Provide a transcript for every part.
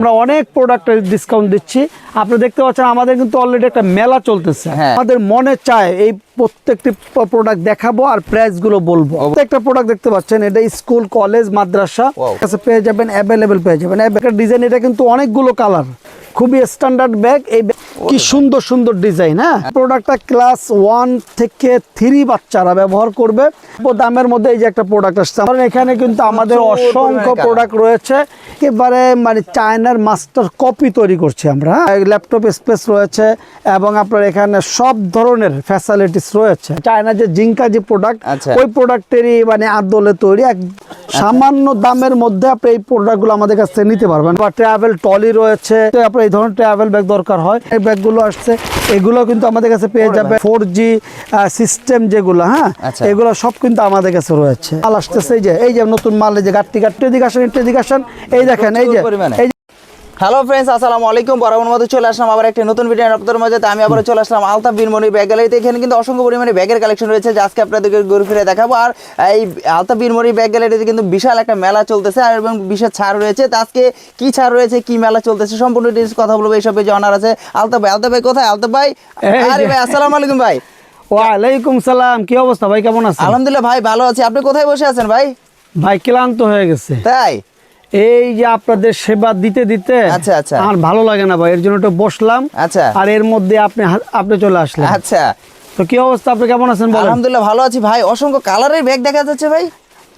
আমরা অনেক প্রোডাক্টের ডিসকাউন্ট দিচ্ছি। আপনি দেখতে পাচ্ছেন আমাদের কিন্তু অলরেডি একটা মেলা চলতেছে। হ্যাঁ। আমাদের মনে চায় এই প্রত্যেকটি প্রোডাক্ট দেখাবো আর প্রাইসগুলো বলব। একটা প্রোডাক্ট দেখতে পাচ্ছেন এটা স্কুল কলেজ মাদ্রাসা কাছে পেয়ে যাবেন অ্যাভেলেবেল পেয়ে যাবেন। ডিজাইন এটা কিন্তু অনেকগুলো কালার খুবই স্ট্যান্ডার্ড ব্যাগ এই কি সুন্দর সুন্দর ডিজাইন হ্যাঁ? প্রোডাক্টটা ক্লাস ওয়ান থেকে থ্রি বাচ্চারা ব্যবহার করবে। দামের মধ্যে এই যে একটা প্রোডাক্ট আসছে। কারণ এখানে কিন্তু আমাদের অসংখ্য প্রোডাক্ট রয়েছে। একেবারে মানে চায়নার মাস্টার কপি তৈরি করছি আমরা ল্যাপটপ স্পেস রয়েছে এবং আপনার এখানে সব ধরনের ফ্যাসিলিটিস রয়েছে। চায়না যে জিঙ্কা যে প্রোডাক্ট আচ্ছা। ওই প্রোডাক্টেরই মানে আদলে তৈরি এক সামান্য দামের মধ্যে আপনি এই প্রোডাক্টগুলো আমাদের কাছ থেকে নিতে পারবেন। বা ট্রাভেল টলি রয়েছে আপনার এই ধরনের ট্রাভেল ব্যাগ দরকার হয়। এই ব্যাগগুলো আসছে এগুলো কিন্তু আমাদের কাছে পেয়ে যাবে ফোর জি সিস্টেম যেগুলো হ্যাঁ? আচ্ছা। এগুলো সব কিন্তু আমাদের কাছে রয়েছে। মাল আসতেছে এই যে এই যে নতুন মাল এই যে গাট্টি গাট্টি এদিকে আসেন এদিকে আসেন। এই দেখেন এই যে এই যে হ্যালো ফ্রেন্ডস আসসালামু আলাইকুম। বরাবর মতো চলে আসলাম আবার একটা নতুন ভিডিও আপনাদের মাঝে। আমি আবার চলে আসলাম আলতা বীরমণি ব্যাগ গ্যালারিতে এখানে কিন্তু অসংখ্য পরিমাণে ব্যাগের কালেকশন রয়েছে। যা আজকে আপনাদেরকে ঘুরে ফিরে দেখাবো। আর এই আলতা বীরমণি ব্যাগ গ্যালারিতে কিন্তু বিশাল একটা মেলা চলতেছে আর এবং বিশেষ ছাড় রয়েছে। তো আজকে কি ছাড় রয়েছে কি মেলা চলতেছে সম্পূর্ণ ডিটেলস কথা বলব এইসব যে অনার আছে। আলতা ভাই আলতা ভাই কোথায়? আলতা ভাই? এই আরে ভাই আসসালামু আলাইকুম ভাই। ওয়ালাইকুম সালাম কি অবস্থা ভাই? কেমন আছেন? আলহামদুলিল্লাহ ভাই ভালো আছি। আপনি কোথায় বসে আছেন ভাই? ভাই ক্লান্ত হয়ে গেছে। তাই? এই যে আপনাদের সেবা দিতে দিতে আচ্ছা, আচ্ছা। আর ভালো লাগে না ভাই এর জন্য একটু বসলাম। আচ্ছা। আর এর মধ্যে আপনি আপনি চলে আসলেন। আচ্ছা। তো কি অবস্থা? আপনি কেমন আছেন বলেন? আলহামদুলিল্লাহ ভালো আছি ভাই। অসংখ্য কালারের ব্যাগ দেখা যাচ্ছে ভাই।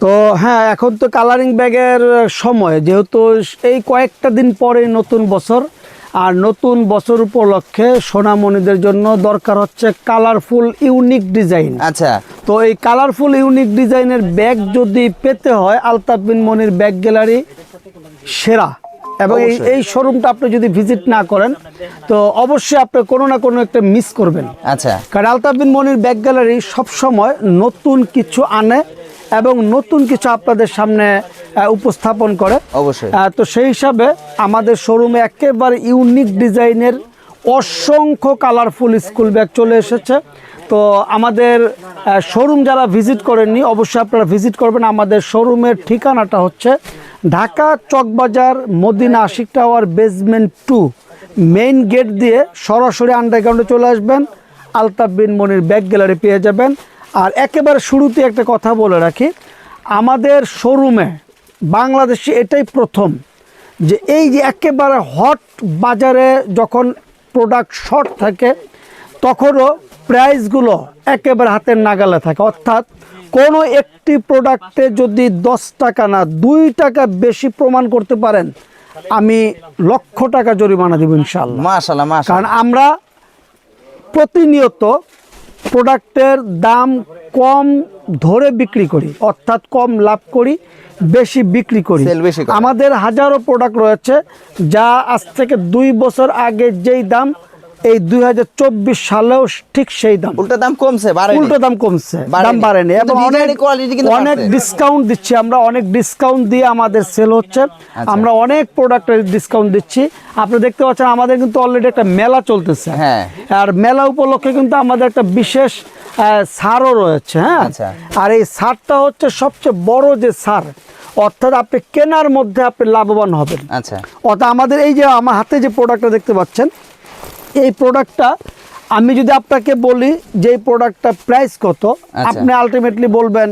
তো হ্যাঁ এখন তো কালারিং ব্যাগের সময় যেহেতু এই কয়েকটা দিন পরে নতুন বছর আর নতুন বছর উপলক্ষে সোনামণিদের জন্য দরকার হচ্ছে কালারফুল ইউনিক ডিজাইন আচ্ছা। তো এই কালারফুল ইউনিক ডিজাইনের ব্যাগ যদি পেতে হয় আলতাফ বিন মনির ব্যাগ গ্যালারি সেরা। এবং এই এই শোরুমটা আপনি যদি ভিজিট না করেন তো অবশ্যই আপনি কোনো না কোনো একটা মিস করবেন। আচ্ছা। কারণ আলতাফ বিন মনির ব্যাগ গ্যালারি সবসময় নতুন কিছু আনে এবং নতুন কিছু আপনাদের সামনে উপস্থাপন করে। অবশ্যই। তো সেই হিসাবে আমাদের শোরুমে একেবারে ইউনিক ডিজাইনের অসংখ্য কালারফুল স্কুল ব্যাগ চলে এসেছে। তো আমাদের শোরুম যারা ভিজিট করেননি অবশ্যই আপনারা ভিজিট করবেন। আমাদের শোরুমের ঠিকানাটা হচ্ছে Dhaka Chawkbazar Madina Ashik tower basement two main gate দিয়ে সরাসরি আন্ডারগ্রাউন্ডে চলে আসবেন। আলতাফ বিন মনির ব্যাগ গ্যালারি পেয়ে যাবেন। আর একেবারে শুরুতে একটা কথা বলে রাখি, আমাদের শোরুমে বাংলাদেশে এটাই প্রথম যে এই যে একেবারে হট বাজারে যখন প্রোডাক্ট শর্ট থাকে, তখনও প্রাইসগুলো একেবারে হাতের নাগালে থাকে। অর্থাৎ কোনো একটি প্রোডাক্টে যদি দশ টাকা না দুই টাকা বেশি প্রমাণ করতে পারেন আমি লক্ষ টাকা জরিমানা দেবো ইনশাল্লাহ মাশাল্লাহ কারণ আমরা প্রতিনিয়ত প্রোডাক্টের দাম কম ধরে বিক্রি করি অর্থাৎ কম লাভ করি বেশি বিক্রি করি। আমাদের হাজারো প্রোডাক্ট রয়েছে যা আজ থেকে দুই বছর আগে যেই দাম এই দুই হাজার চব্বিশ সালেও ঠিক সেই দাম। উল্টা দাম কমছে উল্টো দাম কমছে দাম বাড়েনি। এবং অনেক ডিসকাউন্ট দিচ্ছি আমরা অনেক ডিসকাউন্ট দিয়ে আমাদের সেল হচ্ছে। আচ্ছা। আমরা অনেক প্রোডাক্টের ডিসকাউন্ট দিচ্ছি। আপনি দেখতে পাচ্ছেন আমাদের কিন্তু অলরেডি একটা মেলা চলতেছে। হ্যাঁ। আর মেলা উপলক্ষে কিন্তু আমাদের একটা বিশেষ ছাড়ও রয়েছে হ্যাঁ? আচ্ছা। আর এই সারটা হচ্ছে সবচেয়ে বড় যে সার অর্থাৎ আপনি কেনার মধ্যে আপনি লাভবান হবেন। আচ্ছা। অর্থাৎ আমাদের এই যে আমার হাতে যে প্রোডাক্টটা দেখতে পাচ্ছেন এই প্রোডাক্টটা আমি যদি আপনাকে বলি যে এই প্রোডাক্টটা প্রাইস কত আচ্ছা। আপনি আলটিমেটলি বলবেন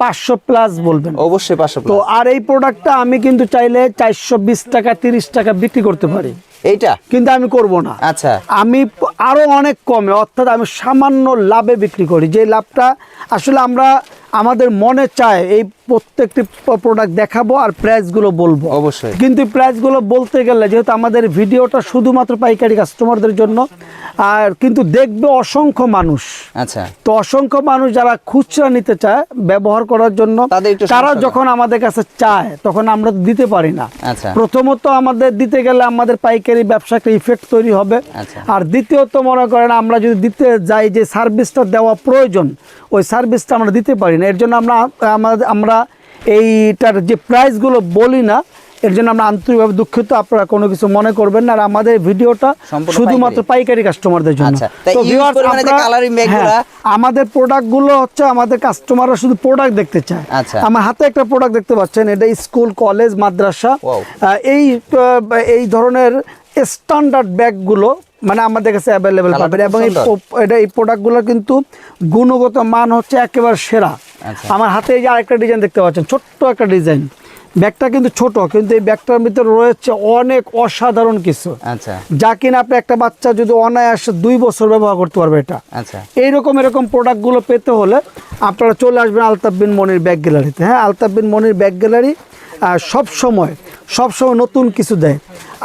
পাঁচশো প্লাস বলবেন। অবশ্যই পাঁচশো তো আর এই প্রোডাক্টটা আমি কিন্তু চাইলে চারশো বিশ টাকা তিরিশ টাকা বিক্রি করতে পারি। এইটা? কিন্তু আমি করব না। আচ্ছা। আমি আরও অনেক কমে অর্থাৎ আমি সামান্য লাভে বিক্রি করি। যে লাভটা আসলে আমরা আমাদের মনে চায় এই প্রত্যেকটি প্রোডাক্ট দেখাবো আর প্রাইসগুলো বলব। অবশ্যই। কিন্তু প্রাইসগুলো বলতে গেলে যেহেতু আমাদের ভিডিওটা শুধুমাত্র পাইকারি কাস্টমারদের জন্য আর কিন্তু দেখবে অসংখ্য মানুষ। আচ্ছা। তো অসংখ্য মানুষ যারা খুচরা নিতে চায় ব্যবহার করার জন্য তারা যখন আমাদের কাছে চায় তখন আমরা দিতে পারি না। আচ্ছা। প্রথমত আমাদের দিতে গেলে আমাদের পাইকারি ব্যবসা একটা ইফেক্ট তৈরি হবে। আচ্ছা। আর দ্বিতীয়ত মনে করেন আমরা যদি দিতে যাই যে সার্ভিসটা দেওয়া প্রয়োজন ওই সার্ভিসটা আমরা দিতে পারি না। এর জন্য আমরা আমাদের আমরা এইটার যে প্রাইসগুলো বলি না এর জন্য আমরা আন্তরিকভাবে দুঃখিত। আপনারা কোনো কিছু মনে করবেন না। আর আমাদের ভিডিওটা শুধুমাত্র পাইকারি কাস্টমারদের জন্য। আচ্ছা, তো হ্যাঁ, আমাদের প্রোডাক্টগুলো হচ্ছে আমাদের কাস্টমাররা শুধু প্রোডাক্ট দেখতে চায়। আচ্ছা। আমার হাতে একটা প্রোডাক্ট দেখতে পাচ্ছেন এটা স্কুল কলেজ মাদ্রাসা। এই এই ধরনের স্ট্যান্ডার্ড ব্যাগগুলো মানে আমাদের কাছে অ্যাভেলেবেল পাবেন। এবং এই এটা এই প্রোডাক্টগুলো কিন্তু গুণগত মান হচ্ছে একেবারে সেরা। আচ্ছা। আমার হাতে এই যে আরেকটা ডিজাইন দেখতে পাচ্ছেন ছোট্ট একটা ডিজাইন ব্যাগটা কিন্তু ছোট কিন্তু এই ব্যাগটার ভিতরে রয়েছে অনেক অসাধারণ কিছু। আচ্ছা। যা কিনা আপনি একটা বাচ্চা যদি অনায়াসে দুই বছর ব্যবহার করতে পারবে এটা। আচ্ছা। এইরকম এরকম প্রোডাক্টগুলো পেতে হলে আপনারা চলে আসবেন আলতাফ বিন মনির ব্যাগ গ্যালারিতে হ্যাঁ আলতাফ বিন মনির ব্যাগ গ্যালারি সব সময় সব সময় নতুন কিছু দেয়।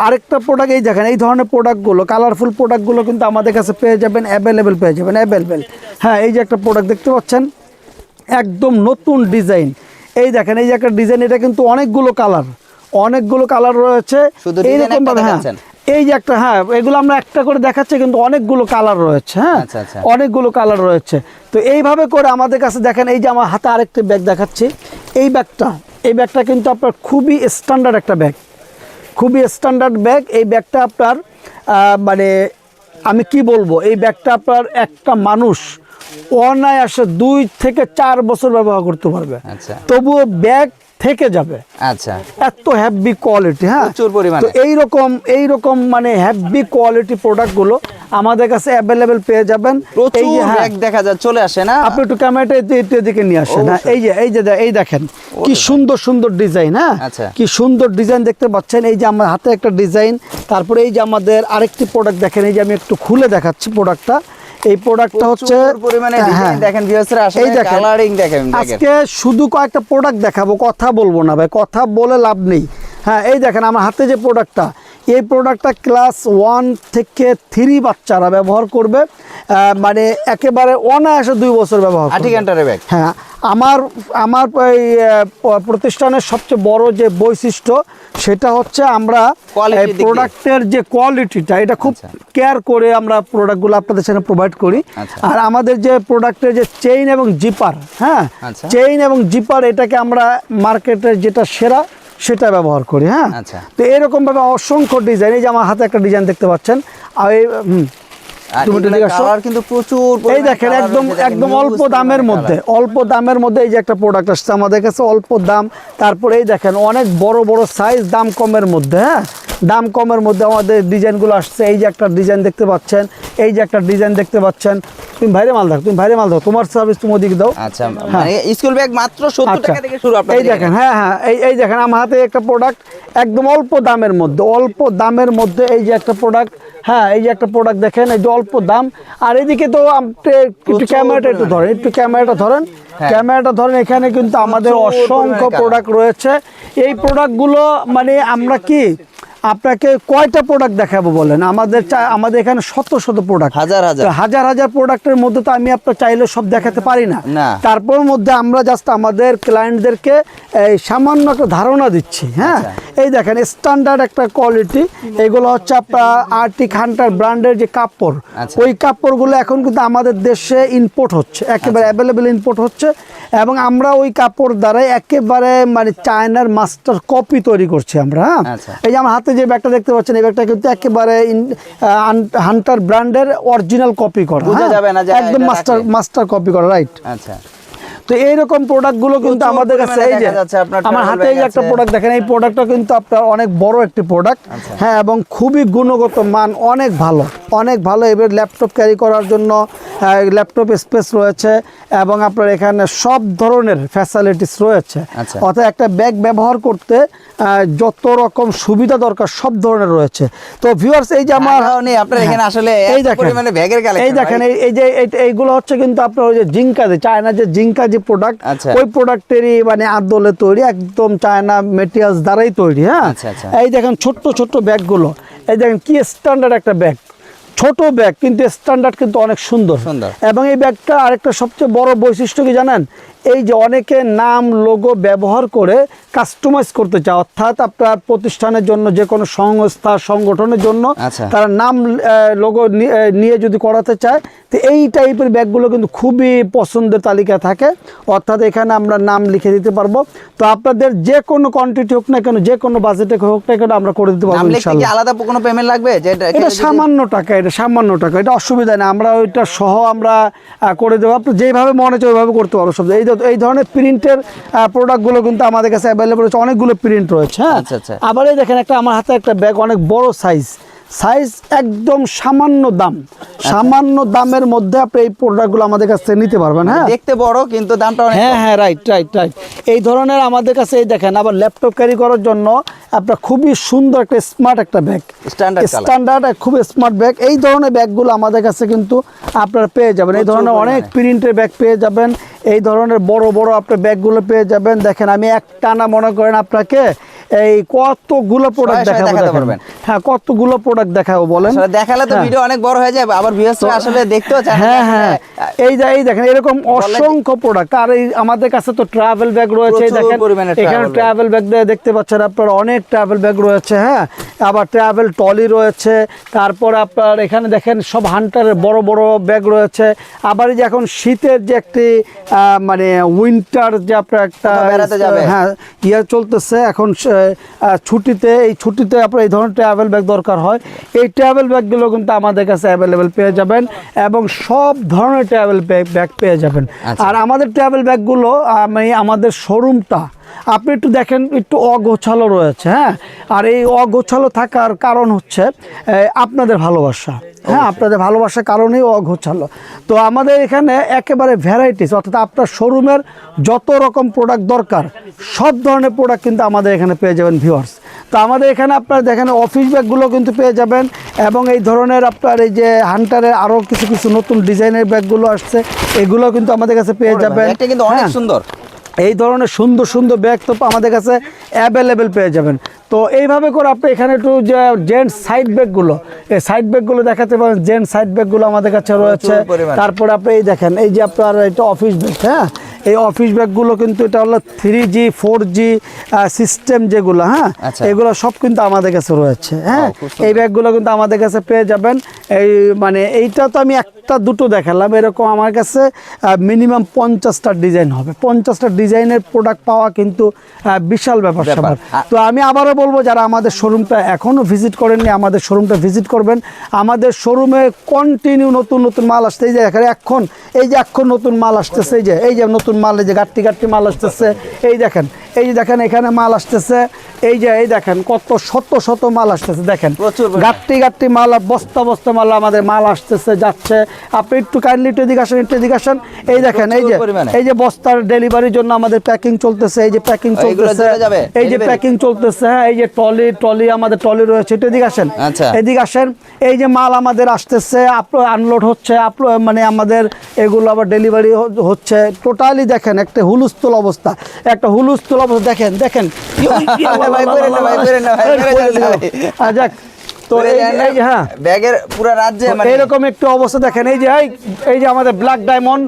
আরেকটা প্রোডাক্ট এই দেখেন এই ধরনের প্রোডাক্টগুলো কালারফুল প্রোডাক্টগুলো কিন্তু আমাদের কাছে পেয়ে যাবেন অ্যাভেলেবেল পেয়ে যাবেন অ্যাভেলেবেল হ্যাঁ এই যে একটা প্রোডাক্ট দেখতে পাচ্ছেন একদম নতুন ডিজাইন এই দেখেন এই যে একটা ডিজাইন এটা কিন্তু অনেকগুলো কালার অনেকগুলো কালার রয়েছে। শুধু design এইরকম হ্যাঁ। এই যে একটা হ্যাঁ এগুলো আমরা একটা করে দেখাচ্ছি কিন্তু অনেকগুলো কালার রয়েছে হ্যাঁ। আচ্ছা, আচ্ছা। অনেকগুলো কালার রয়েছে। তো এইভাবে করে আমাদের কাছে দেখেন এই যে আমার হাতে আরেকটা ব্যাগ দেখাচ্ছি। এই ব্যাগটা এই ব্যাগটা কিন্তু আপনার খুবই স্ট্যান্ডার্ড একটা ব্যাগ। খুবই স্ট্যান্ডার্ড ব্যাগ। এই ব্যাগটা আপনার মানে আমি কি বলব? এই ব্যাগটা আপনার একটা মানুষ অনায়াসে দুই থেকে চার বছর ব্যবহার করতে পারবে। আচ্ছা। তবুও ব্যাগ থেকে যাবে। আচ্ছা। এত হ্যাভি কোয়ালিটি হ্যাঁ? প্রচুর পরিমাণে। তো এইরকম এইরকম মানে হ্যাভি কোয়ালিটি প্রোডাক্টগুলো আমাদের কাছে অ্যাভেলেবেল পেয়ে যাবেন। এই যে হ্যাঁ, ব্যাগ দেখা যায় চলে আসে না? আপনি একটু ক্যামেরাটা একটু একটু এদিকে নিয়ে আসেন হ্যাঁ। এই যে এই যে এই দেখেন কি সুন্দর সুন্দর ডিজাইন হ্যাঁ? আচ্ছা। কি সুন্দর ডিজাইন দেখতে পাচ্ছেন। এই যে আমার হাতে একটা ডিজাইন তারপরে এই যে আমাদের আরেকটি প্রোডাক্ট দেখেন এই যে আমি একটু খুলে দেখাচ্ছি প্রোডাক্টটা এই প্রোডাক্টটা হচ্ছে পরিমাণে হ্যাঁ, ডিজাইন দেখেন ভিউয়ার্সরা আসলে কালারিং দেখেন আজকে শুধু কয়েকটা প্রোডাক্ট দেখাবো কথা বলব না ভাই কথা বলে লাভ নেই। হ্যাঁ এই দেখেন আমার হাতে যে প্রোডাক্টটা এই প্রোডাক্টটা ক্লাস ওয়ান থেকে থ্রি বাচ্চারা ব্যবহার করবে মানে একেবারে অনায়াসে দুই বছর ব্যবহার আটি। ঘণ্টার ব্যাগ হ্যাঁ আমার আমার এই প্রতিষ্ঠানের সবচেয়ে বড় যে বৈশিষ্ট্য সেটা হচ্ছে আমরা। প্রোডাক্টের যে কোয়ালিটিটা এটা খুব আচ্ছা। কেয়ার করে আমরা প্রোডাক্টগুলো আপনাদের সাথে প্রোভাইড করি আচ্ছা। আর আমাদের যে প্রোডাক্টের যে চেইন এবং জিপার হ্যাঁ আচ্ছা। চেইন এবং জিপার এটাকে আমরা মার্কেটের যেটা সেরা সেটা ব্যবহার করি হ্যাঁ? আচ্ছা। তো এরকমভাবে অসংখ্য ডিজাইন এই যে আমার হাতে একটা ডিজাইন দেখতে পাচ্ছেন আর এই কিন্তু প্রচুর এই দেখেন একদম একদম অল্প দামের মধ্যে অল্প দামের মধ্যে এই যে একটা প্রোডাক্ট আসছে আমাদের কাছে অল্প দাম তারপরে এই দেখেন অনেক বড় বড় সাইজ দাম কমের মধ্যে হ্যাঁ? দাম কমের মধ্যে আমাদের ডিজাইনগুলো আসছে। এই যে একটা ডিজাইন দেখতে পাচ্ছেন এই যে একটা ডিজাইন দেখতে পাচ্ছেন। তুমি ভাইরে মাল দাও তুমি ভাইরে মাল দাও তোমার সার্ভিস তুমি ওদিকে দাও। আচ্ছা মানে স্কুল ব্যাগ মাত্র 70 আচ্ছা। টাকা থেকে শুরু আপনাদের এই দেখেন হ্যাঁ হ্যাঁ এই এই দেখেন আমার হাতে একটা প্রোডাক্ট একদম অল্প দামের মধ্যে অল্প দামের মধ্যে এই যে একটা প্রোডাক্ট হ্যাঁ এই যে একটা প্রোডাক্ট দেখেন এই যে অল্প দাম। আর এদিকে তো আপনি একটু ক্যামেরাটা একটু ধরেন একটু ক্যামেরাটা ধরেন। ক্যামেরাটা ধরেন এখানে কিন্তু আমাদের অসংখ্য প্রোডাক্ট রয়েছে। এই প্রোডাক্টগুলো মানে আমরা কি আপনাকে কয়টা প্রোডাক্ট দেখাবো বলেন আমাদের আমাদের এখানে শত শত প্রোডাক্ট হাজার হাজার। হাজার হাজার প্রোডাক্টের মধ্যে তো আমি আপনার চাইলে সব দেখাতে পারি না। তারপর মধ্যে আমরা জাস্ট আমাদের ক্লায়েন্টদেরকে এই সামান্য একটা ধারণা দিচ্ছি হ্যাঁ আচ্ছা। এই দেখেন স্ট্যান্ডার্ড একটা কোয়ালিটি এগুলো হচ্ছে আপনার আর্টিক হান্টার ব্র্যান্ডের যে কাপড় আচ্ছা। ওই কাপড়গুলো এখন কিন্তু আমাদের দেশে ইম্পোর্ট হচ্ছে একেবারে আচ্ছা। অ্যাভেলেবেল ইম্পোর্ট হচ্ছে এবং আমরা ওই কাপড় দ্বারাই একেবারে মানে চায়নার মাস্টার কপি তৈরি করছি আমরা হ্যাঁ আচ্ছা। এই যে আমার হাতে যে ব্যাগটা দেখতে পাচ্ছেন এই ব্যাগটা কিন্তু একেবারে হান্টার ব্র্যান্ডের অরিজিনাল কপি করা হ্যাঁ? যাবে না একদম মাস্টার মাস্টার কপি করা রাইট আচ্ছা। তো এইরকম প্রোডাক্টগুলো কিন্তু আমাদের কাছে এই যে আমার হাতে এই একটা প্রোডাক্ট দেখেন এই প্রোডাক্টটা কিন্তু আপনার অনেক বড় একটি প্রোডাক্ট আচ্ছা। হ্যাঁ এবং খুবই গুণগত মান অনেক ভালো অনেক ভালো। এবার ল্যাপটপ ক্যারি করার জন্য ল্যাপটপ স্পেস রয়েছে এবং আপনার এখানে সব ধরনের ফ্যাসিলিটিস রয়েছে। আচ্ছা। অর্থাৎ একটা ব্যাগ ব্যবহার করতে যত রকম সুবিধা দরকার সব ধরনের রয়েছে। তো ভিউয়ার্স এই যে আমার নেই, আপনার এখানে আসলে হ্যাঁ। এই দেখেন। এই দেখেন এই- যে এই- এইগুলো হচ্ছে কিন্তু আপনার ওই যে জিঙ্কা যে চায়না যে জিঙ্কা যে প্রোডাক্ট আচ্ছা। ওই প্রোডাক্টেরই মানে আদলে তৈরি একদম চায়না মেটেরিয়ালস দ্বারাই তৈরি হ্যাঁ আচ্ছা, আচ্ছা। এই দেখেন ছোট্ট ছোট্ট ব্যাগগুলো এই দেখেন কি স্ট্যান্ডার্ড একটা ব্যাগ ছোট ব্যাগ কিন্তু স্ট্যান্ডার্ড কিন্তু অনেক সুন্দর। এবং এই ব্যাগটা আরেকটা সবচেয়ে বড় বৈশিষ্ট্য কি জানেন এই যে অনেকে নাম লোগো ব্যবহার করে কাস্টমাইজ করতে চায় অর্থাৎ আপনার প্রতিষ্ঠানের জন্য যে কোনো সংস্থা সংগঠনের জন্য আচ্ছা। তারা নাম লোগো নিয়ে যদি করাতে চায় তো এই টাইপের ব্যাগগুলো কিন্তু খুবই পছন্দের তালিকায় থাকে। অর্থাৎ এখানে আমরা নাম লিখে দিতে পারব। তো আপনাদের যে কোনো কোয়ান্টিটি হোক না কেন যে কোনো বাজেটে হোক না কেন আমরা করে দিতে পারব আলাদা কোনো পেমেন্ট লাগবে? এটা সামান্য টাকা এটা সামান্য টাকা এটা অসুবিধা নেই। আমরা ওইটা সহ আমরা করে দেবো। আপনি যেভাবে মনে হচ্ছে ওইভাবে করতে পারব সব। এই এই ধরনের প্রিন্টের প্রোডাক্টগুলো কিন্তু আমাদের কাছে অ্যাভেলেবল রয়েছে। অনেকগুলো প্রিন্ট রয়েছে হ্যাঁ? আচ্ছা, আচ্ছা। আবার এই দেখেন একটা আমার হাতে একটা ব্যাগ অনেক বড় সাইজ সাইজ একদম সামান্য দাম। আচ্ছা। সামান্য দামের মধ্যে আপনি এই প্রোডাক্টগুলো আমাদের কাছ থেকে নিতে পারবেন হ্যাঁ? দেখতে বড় কিন্তু দামটা হ্যাঁ হ্যাঁ রাইট রাইট রাইট এই ধরনের আমাদের কাছে এই দেখেন আবার ল্যাপটপ ক্যারি করার জন্য আপনার খুবই সুন্দর একটা স্মার্ট একটা ব্যাগ স্ট্যান্ডার্ড। স্ট্যান্ডার্ড খুব স্মার্ট ব্যাগ এই ধরনের ব্যাগগুলো আমাদের কাছে কিন্তু আপনারা পেয়ে যাবেন। এই ধরনের অনেক প্রিন্টের ব্যাগ পেয়ে যাবেন। এই ধরনের বড় বড় আপনার ব্যাগগুলো পেয়ে যাবেন। দেখেন আমি এক টানা মনে করেন আপনাকে এই কতগুলো প্রোডাক্ট দেখাবো দেখাতে পারবেন। হ্যাঁ কতগুলো প্রোডাক্ট দেখাবো বলেন। দেখালে তো হ্যাঁ। ভিডিও অনেক বড় হয়ে যায় আবার ভিউয়ার্সরা আসলে দেখতেও চায় হ্যাঁ হ্যাঁ। এই যে এই দেখেন এরকম অসংখ্য প্রোডাক্ট আর এই আমাদের কাছে তো ট্রাভেল ব্যাগ রয়েছে দেখেন। এখানে ট্রাভেল ব্যাগ দেখতে পাচ্ছেন আপনার অনেক ট্রাভেল ব্যাগ রয়েছে হ্যাঁ। আবার ট্রাভেল টলি রয়েছে তারপর আপনার এখানে দেখেন সব হান্টারের বড় বড় ব্যাগ রয়েছে। আবার এই যে এখন শীতের যে একটি আহ, মানে উইন্টার যে আপনার একটা যাবে। হ্যাঁ ইয়ে চলতেছে এখন ছুটিতে এই ছুটিতে আপনার এই ধরনের ট্রাভেল ব্যাগ দরকার হয় এই ট্রাভেল ব্যাগগুলো কিন্তু আমাদের কাছে অ্যাভেলেবেল পেয়ে যাবেন এবং সব ধরনের ট্রাভেল ব্যাগ পেয়ে যাবেন আচ্ছা। আর আমাদের ট্রাভেল ব্যাগগুলো আমি আমাদের শোরুমটা আপনি একটু দেখেন একটু অগোছালো রয়েছে হ্যাঁ? আর এই অগোছালো থাকার কারণ হচ্ছে আপনাদের ভালোবাসা হ্যাঁ? আপনাদের ভালোবাসার কারণেই অগোছালো। তো আমাদের এখানে একেবারে ভ্যারাইটিস অর্থাৎ আপনার শোরুমের যত রকম প্রোডাক্ট দরকার সব ধরনের প্রোডাক্ট কিন্তু আমাদের এখানে পেয়ে যাবেন ভিউয়ার্স তো আমাদের এখানে আপনার দেখেন অফিস ব্যাগগুলো কিন্তু পেয়ে যাবেন এবং এই ধরনের আপনার এই যে হান্টারের আরও কিছু কিছু নতুন ডিজাইনের ব্যাগগুলো আসছে এগুলো কিন্তু আমাদের কাছে পেয়ে যাবেন। এটা কিন্তু অনেক হ্যাঁ। সুন্দর। এই ধরনের সুন্দর সুন্দর ব্যাগ তো আমাদের কাছে অ্যাভেলেবেল পেয়ে যাবেন। তো এইভাবে করে আপনি এখানে একটু যে জেন্টস সাইড ব্যাগগুলো এই সাইড ব্যাগগুলো দেখাতে পারেন। জেন্টস সাইড ব্যাগগুলো আমাদের কাছে রয়েছে। তারপরে আপনি এই দেখেন এই যে আপনার এটা অফিস ব্যাগ হ্যাঁ? এই অফিস ব্যাগগুলো কিন্তু এটা হলো three G four G system যেগুলো হ্যাঁ? আচ্ছা। এগুলো সব কিন্তু আমাদের কাছে রয়েছে হ্যাঁ? এই ব্যাগগুলো কিন্তু আমাদের কাছে পেয়ে যাবেন। এই মানে এইটা তো আমি একটা দুটো দেখালাম। এরকম আমার কাছে মিনিমাম পঞ্চাশটা ডিজাইন হবে। পঞ্চাশটা ডিজাইনের প্রোডাক্ট পাওয়া কিন্তু বিশাল ব্যাপার ব্যাপার। স্যাপার তো আমি আবারও বলব যারা আমাদের শোরুমটা এখনও ভিজিট করেননি আমাদের শোরুমটা ভিজিট করবেন। আমাদের শোরুমে কন্টিনিউ নতুন নতুন মাল আসতে এই যে এখন এই যে এখন নতুন মাল আসতেছে এই যে এই যে নতুন মাল এই যে গাট্টি গাট্টি মাল আসতেছে এই দেখেন এই যে দেখেন এখানে মাল আসতেছে। এই যে এই দেখেন কত শত শত মাল আসতেছে দেখেন। গাট্টি গাট্টি মাল বস্তা বস্তা মাল আমাদের মাল আসতেছে যাচ্ছে। আপনি একটু কাইন্ডলি একটু এদিকে আসেন একটু এদিকে আসেন। এই দেখেন এই যে এই যে বস্তার ডেলিভারির জন্য আমাদের প্যাকিং চলতেছে এই যে প্যাকিং চলতেছে। এই যে প্যাকিং চলতেছে হ্যাঁ এই যে টলি টলি আমাদের টলি রয়েছে। একটু এদিকে আসেন। আচ্ছা। এদিকে আসেন। এই যে মাল আমাদের আসতেছে আপলো আনলোড হচ্ছে আপলো মানে আমাদের এগুলো আবার ডেলিভারি হচ্ছে। টোটালি দেখেন একটা হুলুস্থুল অবস্থা। একটা হুলুস্থুল অবস্থা দেখেন দেখেন। ভাই, বেরেন না, ভাই, বেরেন না, ভাই, বেরে যান না, ভাই। আহ, যাক তো এই দেন না, এই যে হ্যাঁ। ব্যাগের পুরো রাজ্যে মানে একটু অবস্থা দেখেন এই যে এই যে আমাদের ব্ল্যাক ডায়মন্ড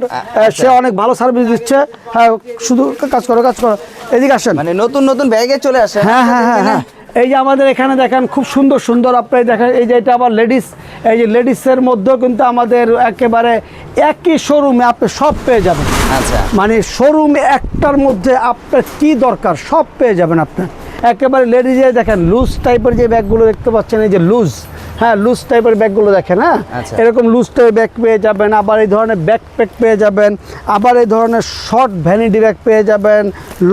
সে অনেক ভালো সার্ভিস দিচ্ছে। হ্যাঁ শুধু কাজ করো কাজ করো। এদিকে আসেন। মানে নতুন নতুন ব্যাগে চলে আসে। হ্যাঁ হ্যাঁ হ্যাঁ হ্যাঁ। এই যে আমাদের এখানে দেখেন খুব সুন্দর সুন্দর আপনি দেখেন এই যে এটা আবার লেডিস এই যে লেডিসের মধ্যেও কিন্তু আমাদের একেবারে একই শোরুমে আপনি সব পেয়ে যাবেন। আচ্ছা মানে শোরুম একটার মধ্যে আপনার কি দরকার? সব পেয়ে যাবেন আপনি। একেবারে লেডিজে দেখেন লুজ টাইপের যে ব্যাগগুলো দেখতে পাচ্ছেন এই যে লুজ হ্যাঁ লুজ টাইপের ব্যাগগুলো দেখেন হ্যাঁ? আচ্ছা। এরকম লুজ টাইপের ব্যাগ পেয়ে যাবেন আবার এই ধরনের ব্যাকপ্যাক পেয়ে যাবেন আবার এই ধরনের শর্ট ভ্যানিটি ব্যাগ পেয়ে যাবেন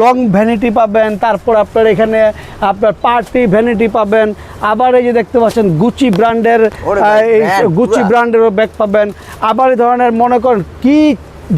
লং ভ্যানিটি পাবেন তারপর আপনার এখানে আপনার পার্টি ভ্যানিটি পাবেন আবার এই যে দেখতে পাচ্ছেন গুচি ব্র্যান্ডের গুচি ব্র্যান্ডেরও ব্যাগ পাবেন আবার এই ধরনের মনে করেন কি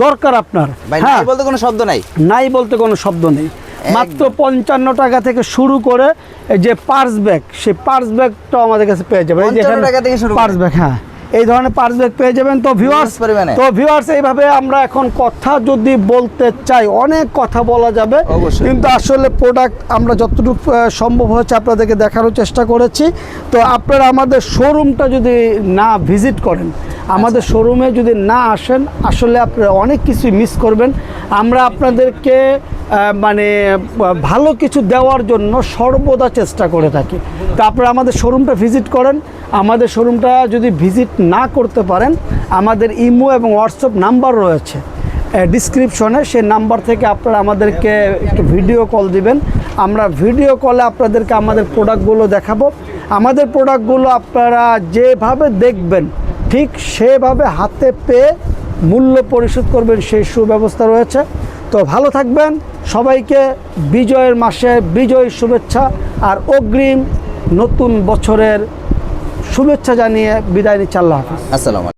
দরকার আপনার। হ্যাঁ। নাই বলতে কোনো শব্দ নাই? নাই বলতে কোনো শব্দ নেই। মাত্র পঞ্চান্ন টাকা থেকে শুরু করে এই যে পার্স ব্যাগ সেই পার্স ব্যাগটাও আমাদের কাছে পেয়ে যাবেন। এই যে 55 এখানে টাকা থেকে পার্স ব্যাগ হ্যাঁ। এই ধরনের পার্স ব্যাগ পেয়ে যাবেন। তো ভিউয়ার্স তো ভিউয়ার্স এইভাবে আমরা এখন কথা যদি বলতে চাই অনেক কথা বলা যাবে। কিন্তু আসলে প্রোডাক্ট আমরা যতটুকু সম্ভব হচ্ছে আপনাদেরকে দেখানোর চেষ্টা করেছি। তো আপনারা আমাদের শোরুমটা যদি না ভিজিট করেন আমাদের শোরুমে যদি না আসেন, আসলে আপনারা অনেক কিছুই মিস করবেন। আমরা আপনাদেরকে মানে ভালো কিছু দেওয়ার জন্য সর্বদা চেষ্টা করে থাকি। তো আপনারা আমাদের শোরুমটা ভিজিট করেন। আমাদের শোরুমটা যদি ভিজিট না করতে পারেন, আমাদের ইমো এবং হোয়াটসঅ্যাপ নাম্বার রয়েছে। ডিসক্রিপশনে সেই নাম্বার থেকে আপনারা আমাদেরকে একটু ভিডিও কল দিবেন। আমরা ভিডিও কলে আপনাদেরকে আমাদের প্রোডাক্টগুলো দেখাবো। আমাদের প্রোডাক্টগুলো আপনারা যেভাবে দেখবেন ঠিক সেভাবে হাতে পেয়ে মূল্য পরিশোধ করবেন সেই সুব্যবস্থা রয়েছে। তো ভালো থাকবেন, সবাইকে বিজয়ের মাসে বিজয় শুভেচ্ছা আর অগ্রিম নতুন বছরের শুভেচ্ছা জানিয়ে বিদায় নিচ্ছে, আল্লাহ হাফিজ। আসসালামু